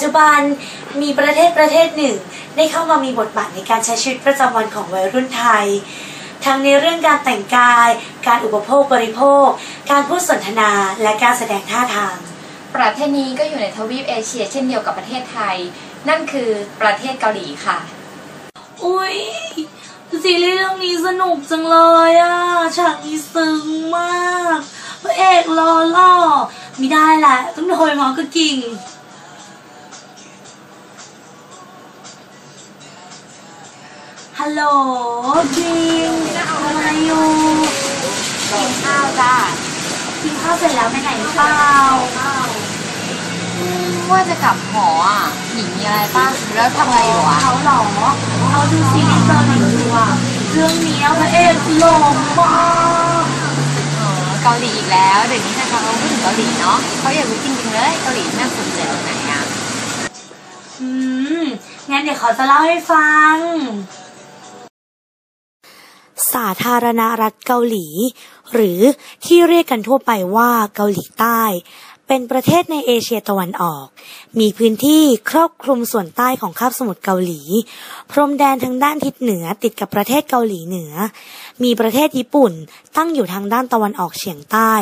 จจุบันมีประเทศประเทศหนึ่ง ได้เข้ามามีบทบาทในการใช้ชีวิตประจำวันของวัยรุ่นไทย ทั้งในเรื่องการแต่งกาย การอุปโภคบริโภค การพูดสนทนาและการแสดงท่าทาง ประเทศนี้ก็อยู่ในทวีปเอเชียเช่นเดียวกับประเทศไทย นั่นคือประเทศเกาหลีค่ะ อุ้ยซีรีส์เรื่องนี้สนุกจังเลยอะฉากนี้ซึ้งมากพระเอกรอล่อไม่ได้แหละ ต้องโดยงอก็กิ่ง ฮัลโหลกิ่งทำอะไรอยู่กินข้าวจ้ากินข้าวเสร็จแล้วไปไหนเปล่าว่าจะกลับหออะหญิงมีอะไรป้าแล้วทำอะไรอยู่อะเขาเหรอเขาดูซีรีส์เกาหลีอยู่อะเรื่องนี้พระเอกหล่อมากอ๋อเกาหลีอีกแล้วเดี๋ยวนี้ใครๆเขาพูดถึงเกาหลีเนาะเขาอยากรู้จริงๆเลยเกาหลีน่าสนใจตรงไหนอะอืมงั้นเดี๋ยวเขาจะเล่าให้ฟัง สาธารณรัฐเกาหลี หรือที่เรียกกันทั่วไปว่าเกาหลีใต้ เป็นประเทศในเอเชียตะวันออก มีพื้นที่ครอบคลุมส่วนใต้ของคาบสมุทรเกาหลี พรมแดนทางด้านทิศเหนือติดกับประเทศเกาหลีเหนือ มีประเทศญี่ปุ่นตั้งอยู่ทางด้านตะวันออกเฉียงใต้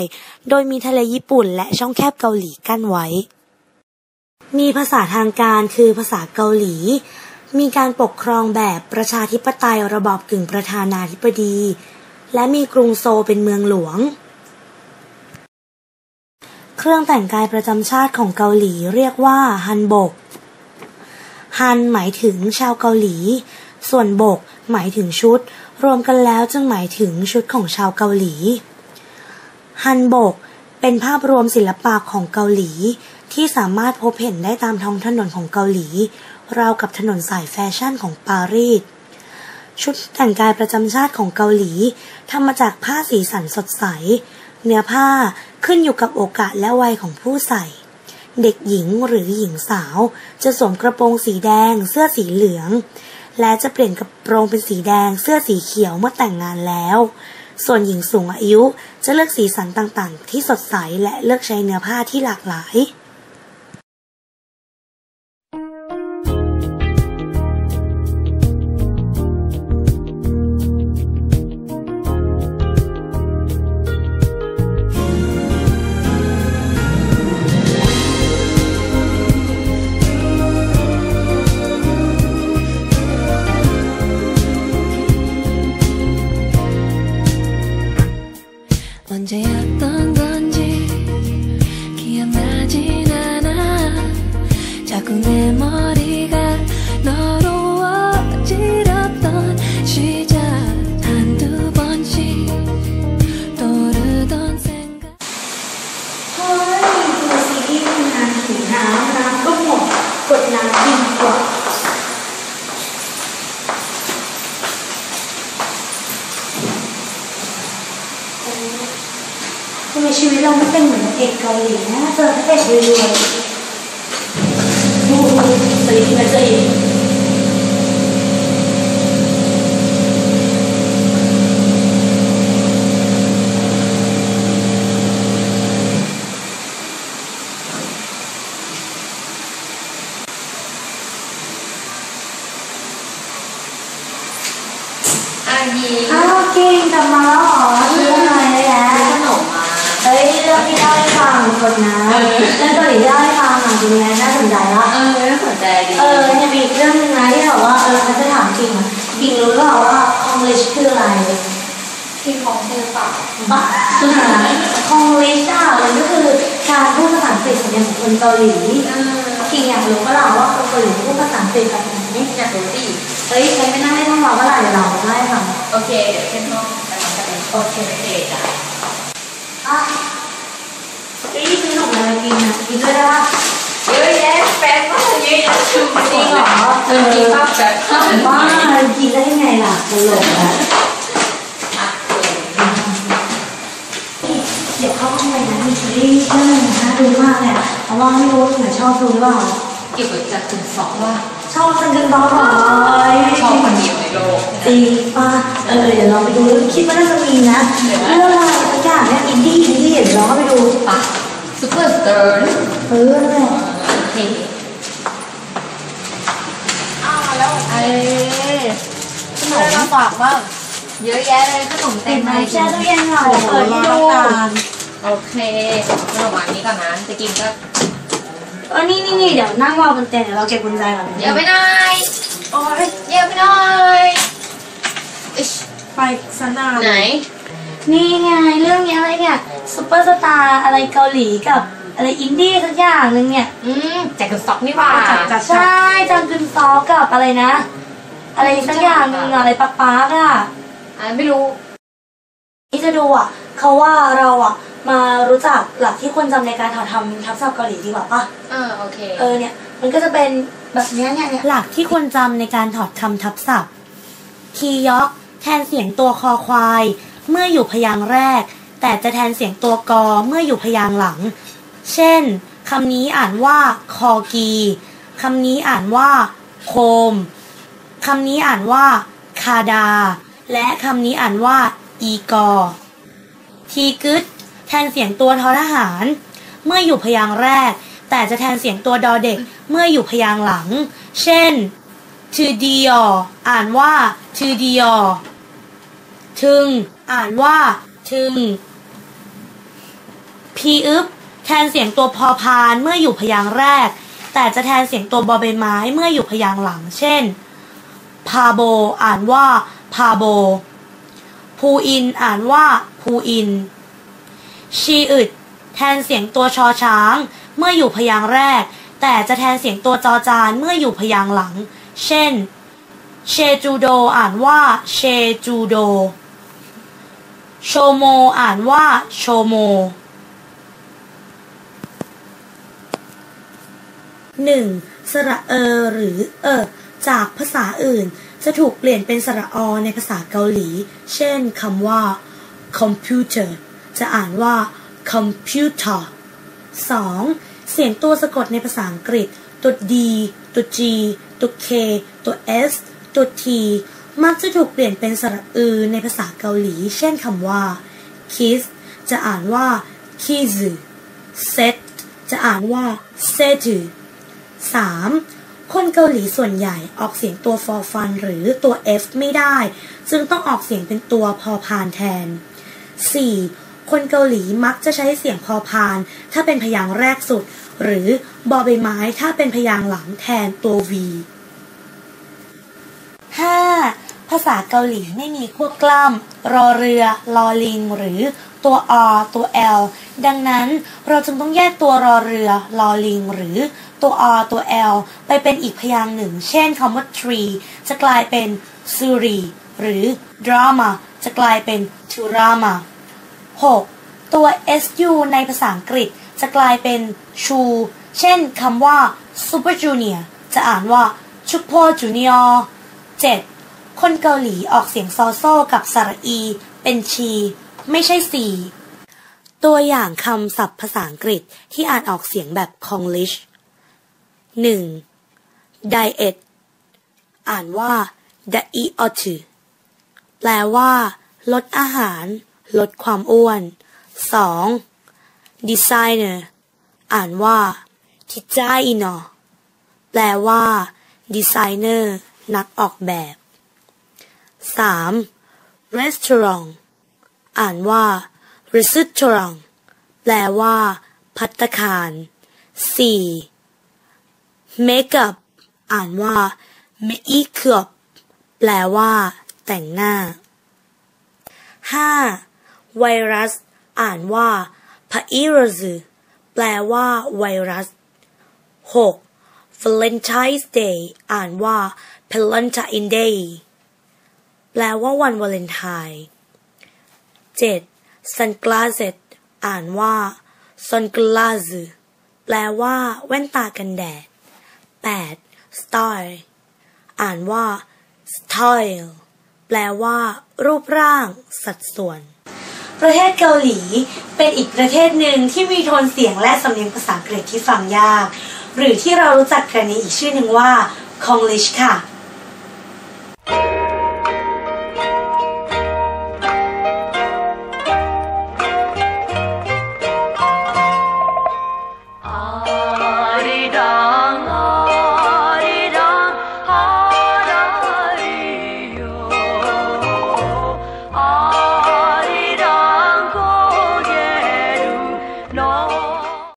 โดยมีทะเลญี่ปุ่นและช่องแคบเกาหลีกั้นไว้ มีภาษาทางการคือภาษาเกาหลี มีการปกครองแบบประชาธิปไตยระบอบกึ่งประธานาธิบดี และมีกรุงโซลเป็นเมืองหลวง เครื่องแต่งกายประจำชาติของเกาหลีเรียกว่าฮันบก ฮันหมายถึงชาวเกาหลี ส่วนบกหมายถึงชุด รวมกันแล้วจึงหมายถึงชุดของชาวเกาหลี ฮันบกเป็นภาพรวมศิลปะของเกาหลีที่สามารถพบเห็นได้ตามท้องถนนของเกาหลี ราวกับถนนสายแฟชั่นของปารีส ชุดแต่งกายประจำชาติของเกาหลีทำมาจากผ้าสีสันสดใส เนื้อผ้าขึ้นอยู่กับโอกาสและวัยของผู้ใส่ เด็กหญิงหรือหญิงสาว จะสวมกระโปรงสีแดง เสื้อสีเหลือง และจะเปลี่ยนกระโปรงเป็นสีแดง เสื้อสีเขียวเมื่อแต่งงานแล้ว ส่วนหญิงสูงอายุจะเลือกสีสันต่างๆ ที่สดใสและเลือกใช้เนื้อผ้าที่หลากหลาย ทำไมชีวิตเราไม่เป็นเหมือนเอกเกาหลีนะเจอพระเอกรวยๆโอ้โหสลิปนะสลิปอายี อ้าวเก่งกลับมาแล้วเหรอซื้ออะไรแล้ว ขนมมา เฮ้ยเรื่องที่เล่าให้ฟัง คนนะเรื่องเกาหลีที่เล่าให้ฟังอะเป็นไงน่าสนใจละเออน่าสนใจดีเออเนี่ยมีอีกเรื่องหนึงนะที่แบบว่าเออเขาจะถามจริงอะจริงรู้หรือเปล่าว่าคองลิชคืออะไรที่ของเธอเปล่าบ้าคองลิชอะมันก็คือการพูดภาษาอังกฤษสำเนียงของคนเกาหลีเออจริงอยากรู้ก็ล่ะว่าคนเกาหลีพูดภาษาอังกฤษแบบไหนอยากรู้ดิเฮ้ยใครไม่น่าให้ต้องรอเมื่อไหร่เดี๋ยวเราไล่ฟังโอเคเดี๋ยวขึ้นห้องไปทำกันเลยโอเคโอเคจ้ะอะ เฮ้ยซื้อขนมอะไรกินนะกินด้วยได้ปะเยอะแยะแฟนมากเยอะแยะชุมจริงเหรอเออกินข้าวแบบบ้ากินได้ยังไงล่ะตลกอะเดี๋ยวเข้าห้องไปนะมีซีรีส์เรื่องนึงน่าดูมากเลยเพราะว่าไม่รู้ว่าคุณชอบดูหรือเปล่าเกี่ยวกับจากถึงสองว่า ชอบคนงน้องหน่อยชอบคนเดียวในโลกจริงป่ะเออเดี๋ยวเราไปดูคิดว่าน่าจะมีนะเรื่องอะไรสักอย่างเนี้ยอินดี้อินดี้เดี๋ยวเราก็ไปดูป่ะซูเปอร์สเตอร์เออนั่นโอเคอ้าแล้วไอ้ขนมมาฝากบ้างเยอะแยะเลยขนมเต็มเลยแช่ตู้เย็นหน่อยเปิดดูโอเคขนมวันนี้ก่อนนะจะกินก็ เออนี่นี่นี่เดี๋ยวนั่งรอบนเตียงเดี๋ยวเราเก็บกุญแจก่อนเดี๋ยวไปหน่อยโอ้ยเดี๋ยวไปหน่อยอิ๊ชไปสนามไหน นี่ไงเรื่องนี้อะไรเนี่ยซุปเปอร์สตาร์อะไรเกาหลีกับอะไรอินดี้สักอย่างหนึ่งเนี่ยอืมแจกกันสต็อกนี่หว่าใช่จังกึนซอกับอะไรนะ อะไรสักอย่างหนึ่งอะอะไรปักปากอะอ่าไม่รู้ ที่จะดูอะเขาว่าเราอะมา รู้จักหลักที่ควรจำในการถ่ายทำทับศัพท์เกาหลีดีกว่าปะเออโอเค เออเนี่ย มันก็จะเป็นแบบเนี้ยเนี่ยเนี่ยหลักที่ควรจำในการถอดคำทับศัพท์ คียอกแทนเสียงตัวคอควาย เมื่ออยู่พยางค์แรก แต่จะแทนเสียงตัวกอเมื่ออยู่พยางค์หลัง เช่นคำนี้อ่านว่าคอกีคำนี้อ่านว่าโคมคำนี้อ่านว่าคาดา และคำนี้อ่านว่า อีกอทีกึด แทนเสียงตัวทอทหาร เมื่ออยู่พยางค์แรก แต่จะแทนเสียงตัวดอเด็กเมื่ออยู่พยางค์หลัง เช่นทูดียออ่านว่าทูดียอทึง อ่านว่าทึง พีอึบแทนเสียงตัวพอพานเมื่ออยู่พยางค์แรก แต่จะแทนเสียงตัวบอใบไม้เมื่ออยู่พยางค์หลัง เช่น พาโบ อ่านว่า พาโบภูอิน อ่านว่าภูอิน ชีอึด แทนเสียงตัวชอช้าง เมื่ออยู่พยางค์แรก แต่จะแทนเสียงตัวจอจานเมื่ออยู่พยางค์หลัง เช่น เชจูโดอ่านว่าเชจูโด โชโมอ่านว่าโชโมหนึ่งสระเออหรือเออจากภาษาอื่น จะถูกเปลี่ยนเป็นสระอในภาษาเกาหลี เช่นคำว่า computer จะอ่านว่า computer 2. เสียงตัวสะกดในภาษาอังกฤษ ตัว D ตัว G ตัว K ตัว S ตัว T มักจะถูกเปลี่ยนเป็นสระอือในภาษาเกาหลี เช่นคำว่า kiss จะอ่านว่า kiss set จะอ่านว่า setu 3. คนเกาหลีส่วนใหญ่ออกเสียงตัวฟอฟันหรือตัว F ไม่ได้ จึงต้องออกเสียงเป็นตัวพอพานแทน 4. คนเกาหลีมักจะใช้เสียงพอพาน ถ้าเป็นพยางค์แรกสุด หรือบอใบไม้ถ้าเป็นพยางค์หลังแทนตัว V 5. ภาษาเกาหลีไม่มีพวกกล้ำรอเรือลอลิง หรือตัว R ตัว L ดังนั้นเราจึงต้องแยกตัวรอเรือลอลิง หรือตัว R ตัว L ไปเป็นอีกพยางค์หนึ่ง เช่นคำว่า tree จะกลายเป็น suri หรือ drama จะกลายเป็น turama 6. ตัว su ในภาษาอังกฤษจะกลายเป็น chu เช่นคำว่า super junior จะอ่านว่า super junior 7. คนเกาหลีออกเสียงซอโซกับสระอี เป็นชี ไม่ใช่สีตัวอย่างคำศัพท์ภาษาอังกฤษที่อ่านออกเสียงแบบ Konglish 1. diet อ่านว่า diet แปลว่า ลดอาหาร ลดความอ้วน 2. designer อ่านว่า designer แปลว่า designer นักออกแบบ 3. restaurant อ่านว่า restaurant แปลว่า พัตตาคาร 4. makeup อ่านว่า makeup แปลว่า แต่งหน้า 5. ไวรัส อ่านว่า virus แปลว่า ไวรัส 6. Valentine's Day อ่านว่า Valentine Day แปลว่าวันวาเลนไทน์ 7. Sunglasses อ่านว่า sunglasses แปลว่า แว่นตากันแดด 8. style อ่านว่า style แปลว่า รูปร่าง สัดส่วน ประเทศเกาหลี เป็นอีกประเทศหนึ่งที่มีโทนเสียงและสำเนียงภาษาอังกฤษที่ฟังยาก หรือที่เรารู้จักกันในอีกชื่อหนึ่งว่าคองลิชค่ะ